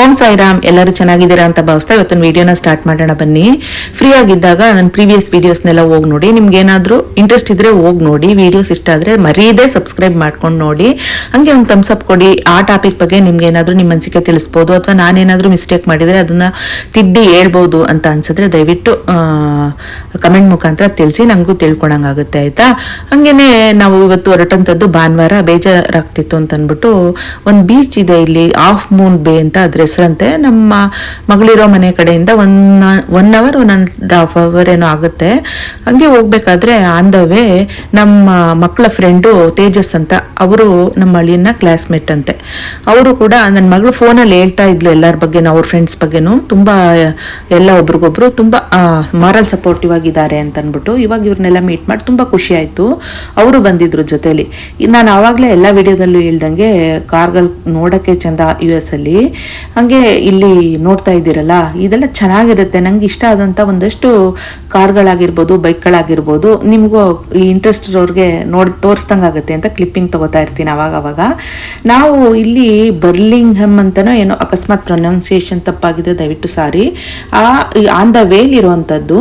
ಓಂ ಸಾಯಿರಾಮ್, ಎಲ್ಲರೂ ಚೆನ್ನಾಗಿದ್ದೀರಾ ಅಂತ ಭಾವಿಸ್ತಾ ಇವತ್ತಿನ ವಿಡಿಯೋನ ಸ್ಟಾರ್ಟ್ ಮಾಡೋಣ ಬನ್ನಿ. ಫ್ರೀ ಆಗಿದ್ದಾಗ ನನ್ನ ಪ್ರೀವಿಯಸ್ ವಿಡಿಯೋಸ್ನೆಲ್ಲ ಹೋಗಿ ನೋಡಿ. ನಿಮ್ಗೆ ಏನಾದರೂ ಇಂಟ್ರೆಸ್ಟ್ ಇದ್ರೆ ಹೋಗಿ ನೋಡಿ. ವಿಡಿಯೋಸ್ ಇಷ್ಟ ಆದ್ರೆ ಮರೀದೇ ಸಬ್ಸ್ಕ್ರೈಬ್ ಮಾಡ್ಕೊಂಡು ನೋಡಿ. ಹಂಗೆ ಒಂದು ಥಮ್ಸ್ ಅಪ್ ಕೊಡಿ. ಆ ಟಾಪಿಕ್ ಬಗ್ಗೆ ನಿಮ್ಗೆ ಏನಾದರೂ ನಿಮ್ಮ ಅನಿಸಿಕೆ ತಿಳಿಸ್ಬೋದು ಅಥವಾ ನಾನೇನಾದರೂ ಮಿಸ್ಟೇಕ್ ಮಾಡಿದ್ರೆ ಅದನ್ನ ತಿದ್ದಿ ಹೇಳ್ಬೋದು ಅಂತ ಅನ್ಸಿದ್ರೆ ದಯವಿಟ್ಟು ಕಮೆಂಟ್ ಮುಖಾಂತರ ತಿಳಿಸಿ. ನನಗೂ ತಿಳ್ಕೊಳಂಗಾಗುತ್ತೆ, ಆಯ್ತಾ? ಹಂಗೇನೆ ನಾವು ಇವತ್ತು ಹೊರಟಂಥದ್ದು ಭಾನುವಾರ ಬೇಜಾರಾಗ್ತಿತ್ತು ಅಂತ ಅಂದ್ಬಿಟ್ಟು ಒಂದು ಬೀಚ್ ಇದೆ ಇಲ್ಲಿ ಆಫ್ ಮೂನ್ ಬೇ ಅಂತ ಅದ್ರ ಹೆಸರಂತೆ. ನಮ್ಮ ಮಗಳಿರೋ ಮನೆ ಕಡೆಯಿಂದ one one hour one and half hour ಏನೋ ಆಗುತ್ತೆ. ಹಂಗೆ ಹೋಗ್ಬೇಕಾದ್ರೆ ಆನ್ ದ ವೇ ನಮ್ಮ ಮಕ್ಕಳ ಫ್ರೆಂಡು ತೇಜಸ್ ಅಂತ, ಅವರು ನಮ್ಮ ಅಳಿಯನ್ನ ಕ್ಲಾಸ್ಮೇಟ್ ಅಂತೆ. ಅವರು ಕೂಡ ನನ್ನ ಮಗಳು ಫೋನಲ್ಲಿ ಹೇಳ್ತಾ ಇದ್ಲು ಎಲ್ಲರ ಬಗ್ಗೆನೂ, ಅವ್ರ ಫ್ರೆಂಡ್ಸ್ ಬಗ್ಗೆನೂ. ತುಂಬ, ಎಲ್ಲ ಒಬ್ರಿಗೊಬ್ರು ತುಂಬ ಮಾರಲ್ ಸಪೋರ್ಟಿವ್ ಆಗಿದ್ದಾರೆ ಅಂತ ಅಂದ್ಬಿಟ್ಟು ಇವಾಗ ಇವ್ರನ್ನೆಲ್ಲ ಮೀಟ್ ಮಾಡಿ ತುಂಬ ಖುಷಿ ಆಯಿತು. ಅವರು ಬಂದಿದ್ರು ಜೊತೆಲಿ. ನಾನು ಆವಾಗಲೇ ಎಲ್ಲ ವಿಡಿಯೋದಲ್ಲೂ ಹೇಳ್ದಂಗೆ, ಕಾರ್ಗಳು ನೋಡೋಕ್ಕೆ ಚಂದ ಯು ಎಸ್ ಅಲ್ಲಿ. ಹಂಗೆ ಇಲ್ಲಿ ನೋಡ್ತಾ ಇದ್ದೀರಲ್ಲ, ಇದೆಲ್ಲ ಚೆನ್ನಾಗಿರುತ್ತೆ. ನಂಗೆ ಇಷ್ಟ ಆದಂಥ ಒಂದಷ್ಟು ಕಾರ್ಗಳಾಗಿರ್ಬೋದು, ಬೈಕ್ಗಳಾಗಿರ್ಬೋದು, ನಿಮಗೂ ಈ ಇಂಟ್ರೆಸ್ಟ್ ಇರೋರಿಗೆ ನೋಡಿ, ತೋರಿಸ್ದಂಗೆ ಆಗುತ್ತೆ ಅಂತ ಕ್ಲಿಪ್ಪಿಂಗ್ ತಗೋತಾ ಇರ್ತೀನಿ ಅವಾಗ ಅವಾಗ. ನಾವು ಇಲ್ಲಿ ಬರ್ಲಿಂಗ್ ಹೆಮ್ ಅಂತನೋ ಏನೋ ಅಕಸ್ಮಾತ್ ಪ್ರೊನೌನ್ಸಿಯೇಷನ್ ತಪ್ಪಾಗಿದ್ರೆ ದಯವಿಟ್ಟು ಸಾರಿ. ಆ ಆನ್ ದ ವೇಲ್ ಇರುವಂಥದ್ದು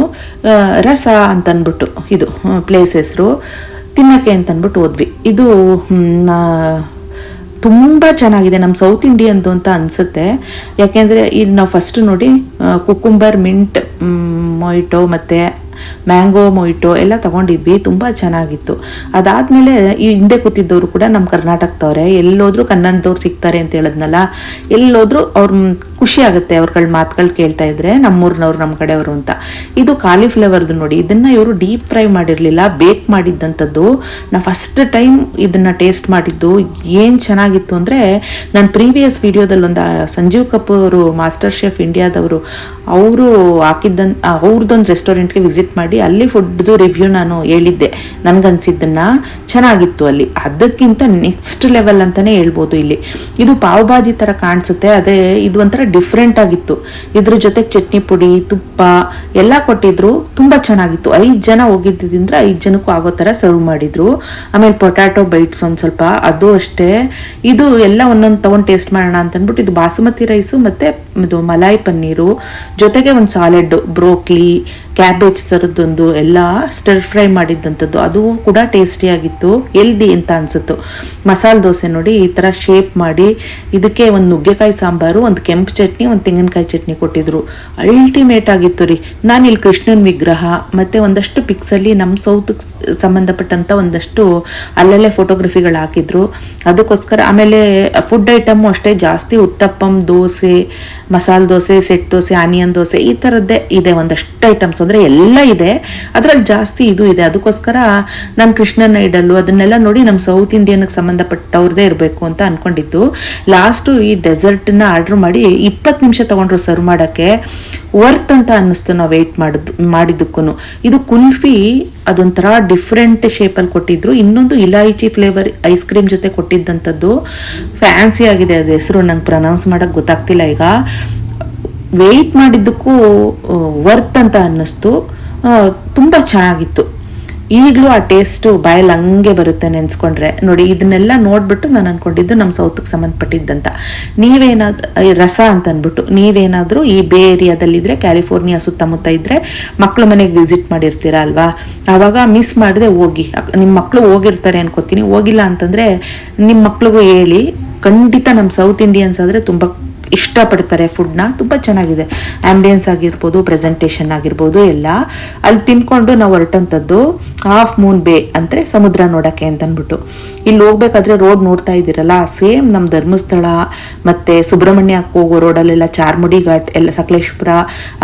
ರಸ ಅಂತ ಅಂದ್ಬಿಟ್ಟು ಇದು ಪ್ಲೇಸ್ ಹೆಸರು ತಿನ್ನಕ್ಕೆ ಅಂತ ಅಂದ್ಬಿಟ್ಟು ಹೋದ್ವಿ. ಇದು ತುಂಬ ಚೆನ್ನಾಗಿದೆ ನಮ್ಮ ಸೌತ್ ಇಂಡಿಯನ್ದು ಅಂತ ಅನಿಸುತ್ತೆ. ಯಾಕೆಂದರೆ ಇಲ್ಲಿ ನಾವು ಫಸ್ಟ್ ನೋಡಿ ಕುಕುಂಬರ್ ಮಿಂಟ್ ಮೊಯ್ಟೊ ಮತ್ತು ಮ್ಯಾಂಗೋ, ಮೊಯ್ಟೋ ಎಲ್ಲ ತಗೊಂಡಿದ್ವಿ, ತುಂಬ ಚೆನ್ನಾಗಿತ್ತು. ಅದಾದಮೇಲೆ ಈ ಹಿಂದೆ ಕೂತಿದ್ದವರು ಕೂಡ ನಮ್ಮ ಕರ್ನಾಟಕದವ್ರೆ. ಎಲ್ಲೋದ್ರೂ ಕನ್ನಡದವ್ರು ಸಿಗ್ತಾರೆ ಅಂತ ಹೇಳಿದ್ನಲ್ಲ, ಎಲ್ಲೋದ್ರೂ ಅವ್ರ ಖುಷಿ ಆಗುತ್ತೆ ಅವ್ರಗಳ ಮಾತುಗಳು ಕೇಳ್ತಾ ಇದ್ರೆ, ನಮ್ಮೂರ್ನವ್ರು ನಮ್ಮ ಕಡೆಯವರು ಅಂತ. ಇದು ಕಾಲಿಫ್ಲವರ್ದು ನೋಡಿ, ಇದನ್ನ ಇವರು ಡೀಪ್ ಫ್ರೈ ಮಾಡಿರಲಿಲ್ಲ, ಬೇಕ್ ಮಾಡಿದ್ದಂಥದ್ದು. ನಾ ಫಸ್ಟ್ ಟೈಮ್ ಇದನ್ನ ಟೇಸ್ಟ್ ಮಾಡಿದ್ದು, ಏನು ಚೆನ್ನಾಗಿತ್ತು ಅಂದರೆ, ನಾನು ಪ್ರೀವಿಯಸ್ ವಿಡಿಯೋದಲ್ಲಿ ಒಂದು ಸಂಜೀವ್ ಕಪೂರ್ ಮಾಸ್ಟರ್ ಶೆಫ್ ಇಂಡಿಯಾದವರು, ಅವರು ಹಾಕಿದ್ದ ಅವ್ರದ್ದೊಂದು ರೆಸ್ಟೋರೆಂಟ್ಗೆ ವಿಸಿಟ್ ಮಾಡಿ ಅಲ್ಲಿ ಫುಡ್ದು ರಿವ್ಯೂ ನಾನು ಹೇಳಿದ್ದೆ. ನನ್ಗನ್ಸಿದ್ದನ್ನ ಚೆನ್ನಾಗಿತ್ತು ಅಲ್ಲಿ. ಅದಕ್ಕಿಂತ ನೆಕ್ಸ್ಟ್ ಲೆವೆಲ್ ಅಂತಾನೆ ಹೇಳ್ಬೋದು ಇಲ್ಲಿ. ಇದು ಪಾವ್ ಭಾಜಿ ಥರ ಕಾಣಿಸುತ್ತೆ, ಅದೇ ಇದು ಒಂಥರ ಡಿಫ್ರೆಂಟ್ ಆಗಿತ್ತು. ಇದ್ರ ಜೊತೆ ಚಟ್ನಿ ಪುಡಿ, ತುಪ್ಪ ಎಲ್ಲ ಕೊಟ್ಟಿದ್ರು, ತುಂಬ ಚೆನ್ನಾಗಿತ್ತು. ಐದು ಜನ ಹೋಗಿದ್ದರಿಂದ ಐದು ಜನಕ್ಕೂ ಆಗೋ ಥರ ಸರ್ವ್ ಮಾಡಿದ್ರು. ಆಮೇಲೆ ಪೊಟ್ಯಾಟೊ ಬೈಟ್ಸ್ ಒಂದು ಸ್ವಲ್ಪ, ಅದು ಅಷ್ಟೇ. ಇದು ಎಲ್ಲ ಒಂದೊಂದು ತೊಗೊಂಡು ಟೇಸ್ಟ್ ಮಾಡೋಣ ಅಂತ ಅಂದ್ಬಿಟ್ಟು ಇದು ಬಾಸುಮತಿ ರೈಸು ಮತ್ತು ಇದು ಮಲಾಯಿ ಪನ್ನೀರು. ಜೊತೆಗೆ ಒಂದು ಸಾಲೆಡ್ ಬ್ರೋಕ್ಲಿ ಕ್ಯಾಬೇಜ್ ಥರದ್ದೊಂದು ಎಲ್ಲ ಸ್ಟರ್ ಫ್ರೈ ಮಾಡಿದ್ದಂಥದ್ದು ಅದು ಕೂಡ ಟೇಸ್ಟಿಯಾಗಿತ್ತು ಎಲ್ದಿ ಅಂತ ಅನ್ಸುತ್ತು. ಮಸಾಲೆ ದೋಸೆ ನೋಡಿ ಈ ಥರ ಶೇಪ್ ಮಾಡಿ, ಇದಕ್ಕೆ ಒಂದು ನುಗ್ಗೆಕಾಯಿ ಸಾಂಬಾರು, ಒಂದು ಕೆಂಪು ಚಟ್ನಿ, ಒಂದು ತೆಂಗಿನಕಾಯಿ ಚಟ್ನಿ ಕೊಟ್ಟಿದ್ರು. ಅಲ್ಟಿಮೇಟ್ ಆಗಿತ್ತು ರೀ. ನಾನು ಇಲ್ಲಿ ಕೃಷ್ಣನ್ ವಿಗ್ರಹ, ಮತ್ತು ಒಂದಷ್ಟು ಪಿಕ್ಸಲ್ಲಿ ನಮ್ಮ ಸೌತ್ ಸಂಬಂಧಪಟ್ಟಂಥ ಒಂದಷ್ಟು ಅಲ್ಲಲ್ಲೇ ಫೋಟೋಗ್ರಫಿಗಳು ಹಾಕಿದ್ರು. ಅದಕ್ಕೋಸ್ಕರ ಆಮೇಲೆ ಫುಡ್ ಐಟಮು ಅಷ್ಟೇ ಜಾಸ್ತಿ, ಉತ್ತಪ್ಪಂ ದೋಸೆ, ಮಸಾಲೆ ದೋಸೆ, ಸೆಟ್ ದೋಸೆ, ಆನಿಯನ್ ದೋಸೆ, ಈ ಥರದ್ದೇ ಇದೆ ಒಂದಷ್ಟು ಐಟಮ್ಸ್ ಅಂದರೆ ಎಲ್ಲ ಇದೆ. ಅದರಲ್ಲಿ ಜಾಸ್ತಿ ಇದು ಇದೆ. ಅದಕ್ಕೋಸ್ಕರ ನಾನು ಕೃಷ್ಣನ ಅದನ್ನೆಲ್ಲ ನೋಡಿ ನಮ್ಮ ಸೌತ್ ಇಂಡಿಯನ್ಗೆ ಸಂಬಂಧಪಟ್ಟವ್ರದೇ ಇರಬೇಕು ಅಂತ ಅನ್ಕೊಂಡಿದ್ದು. ಲಾಸ್ಟು ಈ ಡೆಸರ್ಟನ್ನ ಆರ್ಡ್ರ್ ಮಾಡಿ ಇಪ್ಪತ್ತು ನಿಮಿಷ ತಗೊಂಡ್ರು ಸರ್ವ್ ಮಾಡೋಕ್ಕೆ. ವರ್ತ್ ಅಂತ ಅನ್ನಿಸ್ತು ನಾವು ವೆಯ್ಟ್ ಮಾಡಿದ್ ಮಾಡಿದ್ದಕ್ಕೂ ಇದು ಕುಲ್ಫಿ ಅದೊಂಥರ ಡಿಫ್ರೆಂಟ್ ಶೇಪಲ್ಲಿ ಕೊಟ್ಟಿದ್ರು. ಇನ್ನೊಂದು ಇಲಾಯಿಚಿ ಫ್ಲೇವರ್ ಐಸ್ ಕ್ರೀಮ್ ಜೊತೆ ಕೊಟ್ಟಿದ್ದಂಥದ್ದು. ಫ್ಯಾನ್ಸಿ ಆಗಿದೆ ಅದು ಹೆಸರು, ನಂಗೆ ಪ್ರನೌನ್ಸ್ ಮಾಡೋಕ್ಕೆ ಗೊತ್ತಾಗ್ತಿಲ್ಲ ಈಗ. ವೆಯ್ಟ್ ಮಾಡಿದ್ದಕ್ಕೂ ವರ್ತ್ ಅಂತ ಅನ್ನಿಸ್ತು. ತುಂಬ ಚೆನ್ನಾಗಿತ್ತು. ಈಗಲೂ ಆ ಟೇಸ್ಟು ಬಾಯಲ್ಲಿ ಹಂಗೆ ಬರುತ್ತೆ ನೆನೆಸ್ಕೊಂಡ್ರೆ. ನೋಡಿ, ಇದನ್ನೆಲ್ಲ ನೋಡಿಬಿಟ್ಟು ನಾನು ಅಂದ್ಕೊಂಡಿದ್ದು ನಮ್ಮ ಸೌತ್ಗೆ ಸಂಬಂಧಪಟ್ಟಿದ್ದಂತ. ನೀವೇನಾದ್ರೂ ರಸ ಅಂತ ಅಂದ್ಬಿಟ್ಟು ನೀವೇನಾದರೂ ಈ ಬೇ ಏರಿಯಾದಲ್ಲಿದ್ದರೆ ಕ್ಯಾಲಿಫೋರ್ನಿಯಾ ಸುತ್ತಮುತ್ತ ಇದ್ದರೆ ಮಕ್ಕಳು ಮನೆಗೆ ವಿಸಿಟ್ ಮಾಡಿರ್ತೀರ ಅಲ್ವಾ? ಆವಾಗ ಮಿಸ್ ಮಾಡಿದೆ ಹೋಗಿ. ನಿಮ್ಮ ಮಕ್ಕಳು ಹೋಗಿರ್ತಾರೆ ಅನ್ಕೋತೀನಿ. ಹೋಗಿಲ್ಲ ಅಂತಂದರೆ ನಿಮ್ಮ ಮಕ್ಳಿಗೂ ಹೇಳಿ, ಖಂಡಿತ ನಮ್ಮ ಸೌತ್ ಇಂಡಿಯನ್ಸ್ ಆದರೆ ತುಂಬ ಇಷ್ಟಪಡ್ತಾರೆ ಫುಡ್ನ ತುಂಬ ಚೆನ್ನಾಗಿದೆ. ಆ್ಯಂಬಿಯನ್ಸ್ ಆಗಿರ್ಬೋದು ಪ್ರೆಸೆಂಟೇಷನ್ ಆಗಿರ್ಬೋದು, ಎಲ್ಲ. ಅಲ್ಲಿ ತಿನ್ಕೊಂಡು ನಾವು ಹೊರಟಂಥದ್ದು ಹಾಫ್ ಮೂನ್ ಬೇ ಅಂದರೆ ಸಮುದ್ರ ನೋಡೋಕ್ಕೆ ಅಂತಂದ್ಬಿಟ್ಟು ಇಲ್ಲಿ ಹೋಗ್ಬೇಕಾದ್ರೆ ರೋಡ್ ನೋಡ್ತಾ ಇದ್ದೀರಲ್ಲ ಸೇಮ್ ನಮ್ಮ ಧರ್ಮಸ್ಥಳ ಮತ್ತು ಸುಬ್ರಹ್ಮಣ್ಯಕ್ಕೆ ಹೋಗೋ ರೋಡಲ್ಲೆಲ್ಲ ಚಾರ್ಮುಡಿ ಘಾಟ್ ಎಲ್ಲ ಸಕಲೇಶ್ಪುರ,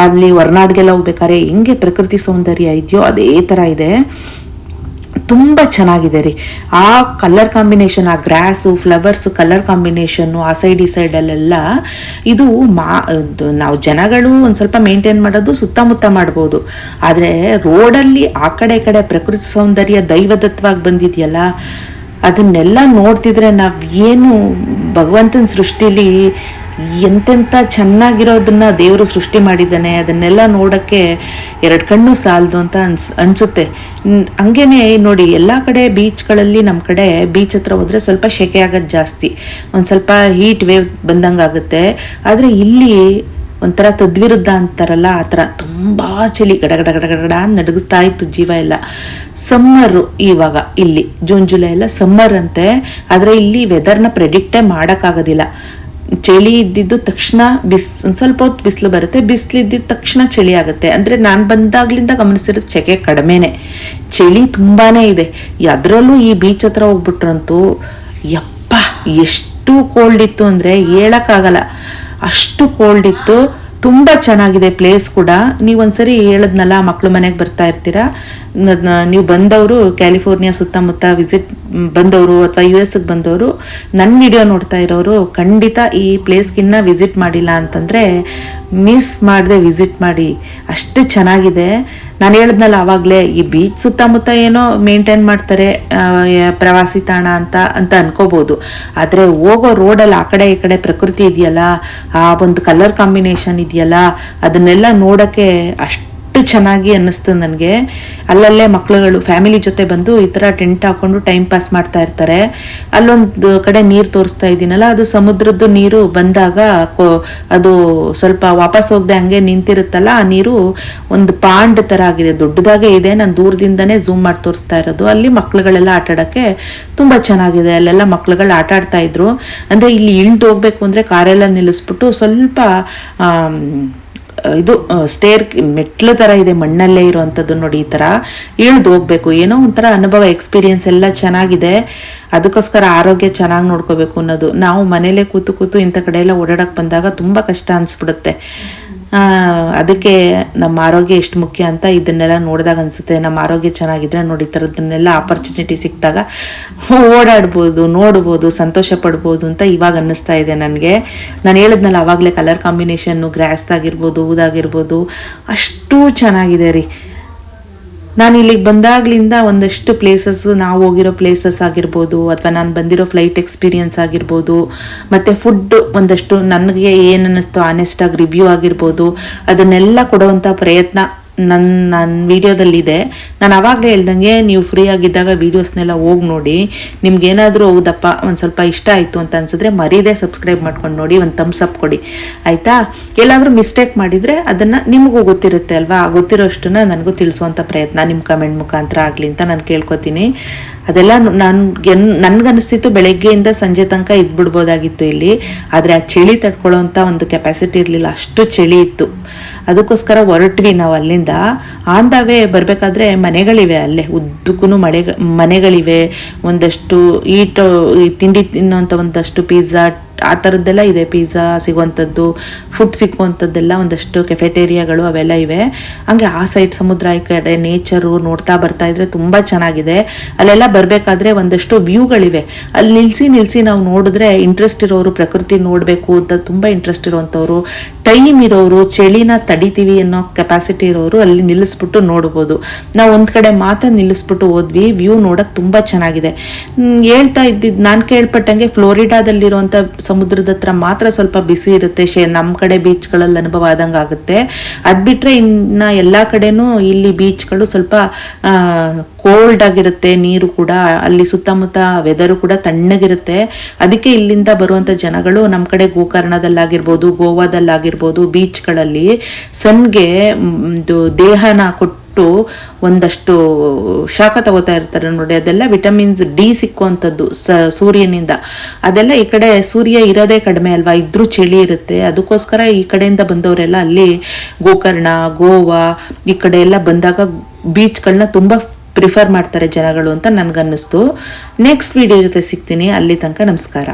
ಅಲ್ಲಿ ಹೊರನಾಡ್ಗೆಲ್ಲ ಹೋಗ್ಬೇಕಾದ್ರೆ ಹೆಂಗೆ ಪ್ರಕೃತಿ ಸೌಂದರ್ಯ ಇದೆಯೋ ಅದೇ ಥರ ಇದೆ. ತುಂಬ ಚೆನ್ನಾಗಿದೆ ರೀ. ಆ ಕಲರ್ ಕಾಂಬಿನೇಷನ್ ಆ ಗ್ರಾಸು ಫ್ಲವರ್ಸ್ ಕಲರ್ ಕಾಂಬಿನೇಷನ್ನು ಆ ಸೈಡ್ ಈ ಸೈಡಲ್ಲೆಲ್ಲ ಇದು ಮಾ ನಾವು ಜನಗಳು ಒಂದು ಸ್ವಲ್ಪ ಮೇಂಟೈನ್ ಮಾಡೋದು, ಸುತ್ತಮುತ್ತ ಮಾಡ್ಬೋದು. ಆದರೆ ರೋಡಲ್ಲಿ ಆ ಕಡೆ ಕಡೆ ಪ್ರಕೃತಿ ಸೌಂದರ್ಯ ದೈವದತ್ವವಾಗಿ ಬಂದಿದೆಯಲ್ಲ, ಅದನ್ನೆಲ್ಲ ನೋಡ್ತಿದ್ರೆ ನಾವು ಏನು ಭಗವಂತನ ಸೃಷ್ಟಿಲಿ ಎಂತೆಂಥ ಚೆನ್ನಾಗಿರೋದನ್ನ ದೇವರು ಸೃಷ್ಟಿ ಮಾಡಿದ್ದಾನೆ, ಅದನ್ನೆಲ್ಲ ನೋಡೋಕ್ಕೆ ಎರಡು ಕಣ್ಣು ಸಾಲದು ಅಂತ ಅನ್ಸ್, ಅನಿಸುತ್ತೆ. ಹಂಗೇನೆ ನೋಡಿ, ಎಲ್ಲ ಕಡೆ ಬೀಚ್ಗಳಲ್ಲಿ ನಮ್ಮ ಕಡೆ ಬೀಚ್ ಹತ್ರ ಹೋದರೆ ಸ್ವಲ್ಪ ಶೆಕೆ ಆಗೋದು ಜಾಸ್ತಿ. ಒಂದು ಸ್ವಲ್ಪ ಹೀಟ್ ವೇವ್ ಬಂದಂಗೆ ಆಗುತ್ತೆ. ಆದರೆ ಇಲ್ಲಿ ಒಂಥರ ತದ್ವಿರುದ್ಧ ಅಂತಾರಲ್ಲ, ಆ ಥರ ತುಂಬ ಚಳಿ ಗಡಗಡ ಗಡಗಡ ಗಡ ಗಡ ನಡುಗುತ್ತಾ ಇತ್ತು ಜೀವ ಎಲ್ಲ. ಸಮ್ಮರು ಇವಾಗ, ಇಲ್ಲಿ, ಜೂನ್, ಜುಲೈ ಎಲ್ಲ ಸಮ್ಮರ್ ಅಂತೆ. ಆದರೆ ಇಲ್ಲಿ ವೆದರ್ನ ಪ್ರೆಡಿಕ್ಟೇ ಮಾಡೋಕ್ಕಾಗೋದಿಲ್ಲ. ಚಳಿ ಇದ್ದಿದ್ದು ತಕ್ಷಣ ಬಿಸ್, ಒಂದು ಸ್ವಲ್ಪ ಹೊತ್ತು ಬಿಸಿಲು ಬರುತ್ತೆ. ಬಿಸಿಲು ಇದ್ದಿದ್ದ ತಕ್ಷಣ ಚಳಿ ಆಗುತ್ತೆ. ಅಂದರೆ ನಾನು ಬಂದಾಗ್ಲಿಂದ ಗಮನಿಸಿರೋದು ಚೆಕೆ ಕಡಿಮೆನೆ. ಚಳಿ ತುಂಬಾ ಇದೆ. ಅದರಲ್ಲೂ ಈ ಬೀಚ್ ಹತ್ರ ಹೋಗ್ಬಿಟ್ರಂತೂ ಯಪ್ಪ, ಎಷ್ಟು ಕೋಲ್ಡ್ ಇತ್ತು ಅಂದರೆ ಹೇಳೋಕ್ಕಾಗಲ್ಲ. ಅಷ್ಟು ಕೋಲ್ಡ್ ಇತ್ತು. ತುಂಬ ಚೆನ್ನಾಗಿದೆ ಪ್ಲೇಸ್ ಕೂಡ. ನೀವು ಒಂದ್ಸರಿ ಹೇಳದ್ನಲ್ಲ ಮಕ್ಕಳು ಮನೆಗೆ ಬರ್ತಾ ಇರ್ತೀರಾ? ನೀವು ಬಂದವರು ಕ್ಯಾಲಿಫೋರ್ನಿಯಾ ಸುತ್ತಮುತ್ತ ವಿಸಿಟ್ ಬಂದವರು ಅಥವಾ ಯು ಎಸ್ಗೆ ಬಂದವರು ನನ್ನ ವಿಡಿಯೋ ನೋಡ್ತಾ ಇರೋರು ಖಂಡಿತ ಈ ಪ್ಲೇಸ್ಗಿನ್ನ ವಿಸಿಟ್ ಮಾಡಿಲ್ಲ ಅಂತಂದರೆ ಮಿಸ್ ಮಾಡದೆ ವಿಸಿಟ್ ಮಾಡಿ. ಅಷ್ಟು ಚೆನ್ನಾಗಿದೆ. ನಾನು ಹೇಳಿದ್ನಲ್ಲ ಆವಾಗಲೇ ಈ ಬೀಚ್ ಸುತ್ತಮುತ್ತ ಏನೋ ಮೇಂಟೈನ್ ಮಾಡ್ತಾರೆ ಪ್ರವಾಸಿ ತಾಣ ಅಂತ ಅಂತ ಅನ್ಕೋಬೋದು. ಆದರೆ ಹೋಗೋ ರೋಡಲ್ಲಿ ಆ ಕಡೆ ಈ ಕಡೆ ಪ್ರಕೃತಿ ಇದೆಯಲ್ಲ, ಆ ಒಂದು ಕಲರ್ ಕಾಂಬಿನೇಷನ್ ಇದೆಯಲ್ಲ, ಅದನ್ನೆಲ್ಲ ನೋಡೋಕ್ಕೆ ಅಷ್ಟು ಅಷ್ಟು ಚೆನ್ನಾಗಿ ಅನ್ನಿಸ್ತು ನನಗೆ. ಅಲ್ಲಲ್ಲೇ ಮಕ್ಕಳುಗಳು ಫ್ಯಾಮಿಲಿ ಜೊತೆ ಬಂದು ಈ ಥರ ಟೆಂಟ್ ಹಾಕೊಂಡು ಟೈಮ್ ಪಾಸ್ ಮಾಡ್ತಾ ಇರ್ತಾರೆ. ಅಲ್ಲೊಂದು ಕಡೆ ನೀರು ತೋರಿಸ್ತಾ ಇದ್ದೀನಲ್ಲ, ಅದು ಸಮುದ್ರದ್ದು ನೀರು ಬಂದಾಗ ಅದು ಸ್ವಲ್ಪ ವಾಪಸ್ ಹೋಗದೆ ಹಂಗೆ ನಿಂತಿರುತ್ತಲ್ಲ, ಆ ನೀರು ಒಂದು ಪಾಂಡ್ ಥರ ಆಗಿದೆ. ದೊಡ್ಡದಾಗೆ ಇದೆ, ನಾನು ದೂರದಿಂದನೇ ಝೂಮ್ ಮಾಡಿ ತೋರಿಸ್ತಾ ಇರೋದು. ಅಲ್ಲಿ ಮಕ್ಳುಗಳೆಲ್ಲ ಆಟ ಆಡೋಕ್ಕೆ ತುಂಬ ಚೆನ್ನಾಗಿದೆ. ಅಲ್ಲೆಲ್ಲ ಮಕ್ಳುಗಳು ಆಟ ಆಡ್ತಾ ಇದ್ರು. ಅಂದರೆ ಇಲ್ಲಿ ಇಳ್ದು ಹೋಗ್ಬೇಕು ಅಂದರೆ ಕಾರೆಲ್ಲ ನಿಲ್ಲಿಸ್ಬಿಟ್ಟು ಸ್ವಲ್ಪ ಇದು ಸ್ಟೇರ್ ಮೆಟ್ಲು ಥರ ಇದೆ, ಮಣ್ಣಲ್ಲೇ ಇರುವಂಥದ್ದು ನೋಡಿ ಈ ಥರ ಇಳ್ದು ಹೋಗ್ಬೇಕು, ಏನೋ ಒಂಥರ ಅನುಭವ ಎಕ್ಸ್ಪೀರಿಯನ್ಸ್ ಎಲ್ಲ ಚೆನ್ನಾಗಿದೆ. ಅದಕ್ಕೋಸ್ಕರ ಆರೋಗ್ಯ ಚೆನ್ನಾಗಿ ನೋಡ್ಕೋಬೇಕು ಅನ್ನೋದು. ನಾವು ಮನೇಲೆ ಕೂತು ಕೂತು ಇಂಥ ಕಡೆ ಎಲ್ಲ ಬಂದಾಗ ತುಂಬ ಕಷ್ಟ ಅನಿಸ್ಬಿಡುತ್ತೆ. ಅದಕ್ಕೆ ನಮ್ಮ ಆರೋಗ್ಯ ಎಷ್ಟು ಮುಖ್ಯ ಅಂತ ಇದನ್ನೆಲ್ಲ ನೋಡಿದಾಗ ಅನಿಸುತ್ತೆ. ನಮ್ಮ ಆರೋಗ್ಯ ಚೆನ್ನಾಗಿದ್ರೆ ನೋಡಿ ಥರದನ್ನೆಲ್ಲ ಆಪರ್ಚುನಿಟಿ ಸಿಕ್ಕಿದಾಗ ಓಡಾಡ್ಬೋದು, ನೋಡ್ಬೋದು, ಸಂತೋಷ ಪಡ್ಬೋದು ಅಂತ ಇವಾಗ ಅನ್ನಿಸ್ತಾ ಇದೆ ನನಗೆ. ನಾನು ಹೇಳಿದ್ನಲ್ಲ ಆವಾಗಲೇ ಕಲರ್ ಕಾಂಬಿನೇಷನ್ನು ಗ್ರಾಸ್ದಾಗಿರ್ಬೋದು ಊದಾಗಿರ್ಬೋದು ಅಷ್ಟು ಚೆನ್ನಾಗಿದೆ ರೀ. ನಾನು ಇಲ್ಲಿಗೆ ಬಂದಾಗ್ಲಿಂದ ಒಂದಷ್ಟು ಪ್ಲೇಸಸ್ ನಾವು ಹೋಗಿರೋ ಪ್ಲೇಸಸ್ ಆಗಿರ್ಬೋದು, ಅಥವಾ ನಾನು ಬಂದಿರೋ ಫ್ಲೈಟ್ ಎಕ್ಸ್ಪೀರಿಯನ್ಸ್ ಆಗಿರ್ಬೋದು, ಮತ್ತು ಫುಡ್ ಒಂದಷ್ಟು ನನಗೆ ಏನು ಅನ್ನಿಸ್ತು ಆನೆಸ್ಟಾಗಿ ರಿವ್ಯೂ ಆಗಿರ್ಬೋದು, ಅದನ್ನೆಲ್ಲ ಕೊಡುವಂಥ ಪ್ರಯತ್ನ ನನ್ನ ನನ್ನ ವೀಡಿಯೋದಲ್ಲಿದೆ. ನಾನು ಆವಾಗಲೇ ಹೇಳ್ದಂಗೆ ನೀವು ಫ್ರೀ ಆಗಿದ್ದಾಗ ವೀಡಿಯೋಸ್ನೆಲ್ಲ ಹೋಗಿ ನೋಡಿ. ನಿಮ್ಗೇನಾದರೂ ಹೌದಪ್ಪ, ಒಂದು ಸ್ವಲ್ಪ ಇಷ್ಟ ಆಯಿತು ಅಂತ ಅನ್ಸಿದ್ರೆ ಮರೀದೆ ಸಬ್ಸ್ಕ್ರೈಬ್ ಮಾಡ್ಕೊಂಡು ನೋಡಿ, ಒಂದು ತಮ್ಸ್ ಅಪ್ ಕೊಡಿ. ಆಯಿತಾ? ಎಲ್ಲಾದರೂ ಮಿಸ್ಟೇಕ್ ಮಾಡಿದರೆ ಅದನ್ನು ನಿಮಗೂ ಗೊತ್ತಿರುತ್ತೆ ಅಲ್ವಾ? ಗೊತ್ತಿರೋಷ್ಟನ್ನು ನನಗೂ ತಿಳಿಸುವಂಥ ಪ್ರಯತ್ನ ನಿಮ್ಮ ಕಮೆಂಟ್ ಮುಖಾಂತರ ಆಗಲಿ ಅಂತ ನಾನು ಕೇಳ್ಕೊತೀನಿ. ಅದೆಲ್ಲ ನನಗೆ ನನಗನ್ನಿಸ್ತಿತ್ತು ಬೆಳಗ್ಗೆಯಿಂದ ಸಂಜೆ ತನಕ ಇದ್ಬಿಡ್ಬೋದಾಗಿತ್ತು ಇಲ್ಲಿ. ಆದರೆ ಆ ಚಳಿ ತಡ್ಕೊಳ್ಳೋವಂಥ ಒಂದು ಕೆಪಾಸಿಟಿ ಇರಲಿಲ್ಲ. ಅಷ್ಟು ಚಳಿ ಇತ್ತು. ಅದಕ್ಕೋಸ್ಕರ ಹೊರಟ್ವಿ ನಾವು ಅಲ್ಲಿಂದ. ಆಂದಾವೇ ಬರಬೇಕಾದ್ರೆ ಮನೆಗಳಿವೆ ಅಲ್ಲೇ. ಉದ್ದಕ್ಕೂ ಮಳೆ, ಮನೆಗಳಿವೆ. ಒಂದಷ್ಟು ಈಟ್ ತಿಂಡಿ ತಿನ್ನೋಂಥ ಒಂದಷ್ಟು ಪಿಜ್ಜಾ ಆ ಥರದ್ದೆಲ್ಲ ಇದೆ ಪಿಜ್ಜಾ ಸಿಗುವಂಥದ್ದು ಫುಡ್ ಸಿಕ್ಕುವಂಥದ್ದೆಲ್ಲ ಒಂದಷ್ಟು ಕೆಫೆಟೇರಿಯಾಗಳು ಅವೆಲ್ಲ ಇವೆ. ಹಂಗೆ ಆ ಸೈಡ್ ಸಮುದ್ರ ಈ ಕಡೆ ನೇಚರು ನೋಡ್ತಾ ಬರ್ತಾ ಇದ್ರೆ ತುಂಬ ಚೆನ್ನಾಗಿದೆ. ಅಲ್ಲೆಲ್ಲ ಬರಬೇಕಾದ್ರೆ ಒಂದಷ್ಟು ವ್ಯೂಗಳಿವೆ ಅಲ್ಲಿ ನಿಲ್ಲಿಸಿ ನಿಲ್ಲಿಸಿ ನಾವು ನೋಡಿದ್ರೆ ಇಂಟ್ರೆಸ್ಟ್ ಇರೋರು, ಪ್ರಕೃತಿ ನೋಡಬೇಕು ಅಂತ ತುಂಬ ಇಂಟ್ರೆಸ್ಟ್ ಇರೋವಂಥವ್ರು ಟೈಮ್ ಇರೋರು, ಚಳಿನ ತಡಿತೀವಿ ಅನ್ನೋ ಕೆಪಾಸಿಟಿ ಇರೋರು ಅಲ್ಲಿ ನಿಲ್ಲಿಸ್ಬಿಟ್ಟು ನೋಡ್ಬೋದು. ನಾವು ಒಂದು ಕಡೆ ಮಾತ್ರ ನಿಲ್ಲಿಸ್ಬಿಟ್ಟು ಹೋದ್ವಿ ವ್ಯೂ ನೋಡೋಕೆ ತುಂಬ ಚೆನ್ನಾಗಿದೆ. ಹೇಳ್ತಾ ಇದ್ದಿದ್ದು ನಾನು ಕೇಳ್ಪಟ್ಟಂಗೆ ಫ್ಲೋರಿಡಾದಲ್ಲಿರುವಂಥ ಸಮುದ್ರದ ಹತ್ರ ಮಾತ್ರ ಸ್ವಲ್ಪ ಬಿಸಿ ಇರುತ್ತೆ. ಶೇ ನಮ್ಮ ಕಡೆ ಬೀಚ್ಗಳಲ್ಲಿ ಅನುಭವ ಆದಂಗೆ ಆಗುತ್ತೆ. ಅದು ಬಿಟ್ಟರೆ ಇನ್ನು ಎಲ್ಲ ಕಡೆನೂ ಇಲ್ಲಿ ಬೀಚ್ಗಳು ಸ್ವಲ್ಪ ಕೋಲ್ಡ್ ಆಗಿರುತ್ತೆ. ನೀರು ಕೂಡ, ಅಲ್ಲಿ ಸುತ್ತಮುತ್ತ ವೆದರು ಕೂಡ ತಣ್ಣಗಿರುತ್ತೆ. ಅದಕ್ಕೆ ಇಲ್ಲಿಂದ ಬರುವಂಥ ಜನಗಳು ನಮ್ಮ ಕಡೆ ಗೋಕರ್ಣದಲ್ಲಾಗಿರ್ಬೋದು, ಗೋವಾದಲ್ಲಾಗಿರ್ಬೋದು ಬೀಚ್ಗಳಲ್ಲಿ ಸನ್ಗೆ ದೇಹನ ಕೊಟ್ಟು ಒಂದಷ್ಟು ಶಾಖ ತಗೋತಾ ಇರ್ತಾರೆ ನೋಡಿ, ಅದೆಲ್ಲ ವಿಟಮಿನ್ಸ್ ಡಿ ಸಿಕ್ಕುವಂಥದ್ದು ಸ, ಸೂರ್ಯನಿಂದ. ಅದೆಲ್ಲ ಈ ಕಡೆ ಸೂರ್ಯ ಇರೋದೇ ಕಡಿಮೆ ಅಲ್ವಾ? ಇದ್ರೂ ಚಳಿ ಇರುತ್ತೆ. ಅದಕ್ಕೋಸ್ಕರ ಈ ಕಡೆಯಿಂದ ಬಂದವರೆಲ್ಲ ಅಲ್ಲಿ ಗೋಕರ್ಣ, ಗೋವಾ, ಈ ಕಡೆ ಎಲ್ಲ ಬಂದಾಗ ಬೀಚ್ಗಳನ್ನ ತುಂಬ ಪ್ರಿಫರ್ ಮಾಡ್ತಾರೆ ಜನಗಳು ಅಂತ ನನಗನ್ನಿಸ್ತು. ನೆಕ್ಸ್ಟ್ ವಿಡಿಯೋ ಜೊತೆ ಸಿಗ್ತೀನಿ. ಅಲ್ಲಿ ತನಕ ನಮಸ್ಕಾರ.